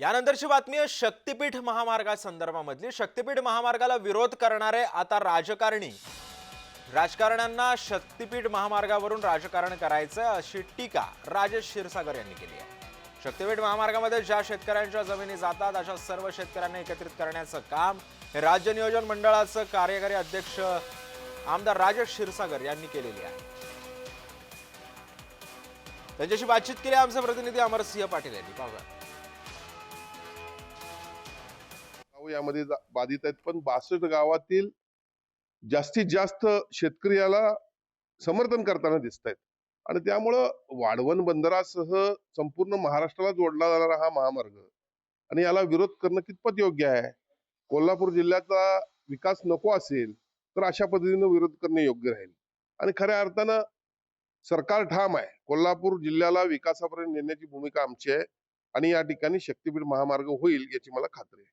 यानंतरची बातमी आहे शक्तीपीठ महामार्गासंदर्भामधली. शक्तीपीठ महामार्गाला विरोध करणारे आता राजकारणी. राजकारण्यांना शक्तीपीठ महामार्गावरून राजकारण करायचं अशी टीका राजेश क्षीरसागर यांनी केली आहे. शक्तीपीठ महामार्गामध्ये ज्या शेतकऱ्यांच्या जमिनी जातात अशा सर्व शेतकऱ्यांना एकत्रित करण्याचं काम हे राज्य नियोजन मंडळाचं कार्यकारी अध्यक्ष आमदार राजेश क्षीरसागर यांनी केलेली आहे. त्यांच्याशी बातचीत केली आमचे प्रतिनिधी अमरसिंह पाटील यांनी. पाहूया. यामध्ये बाधित आहेत. पण बासष्ट गावातील जास्तीत जास्त शेतकरी याला समर्थन करताना दिसत आहेत आणि त्यामुळं वाढवण बंदरासह संपूर्ण महाराष्ट्राला जोडला जाणारा हा महामार्ग आणि याला विरोध करणं कितपत योग्य आहे? कोल्हापूर जिल्ह्याचा विकास नको असेल तर अशा पद्धतीनं विरोध करणे योग्य राहील. आणि खऱ्या अर्थानं सरकार ठाम आहे. कोल्हापूर जिल्ह्याला विकासापर्यंत नेण्याची भूमिका आमची आहे आणि या ठिकाणी शक्तीपीठ महामार्ग होईल याची मला खात्री आहे.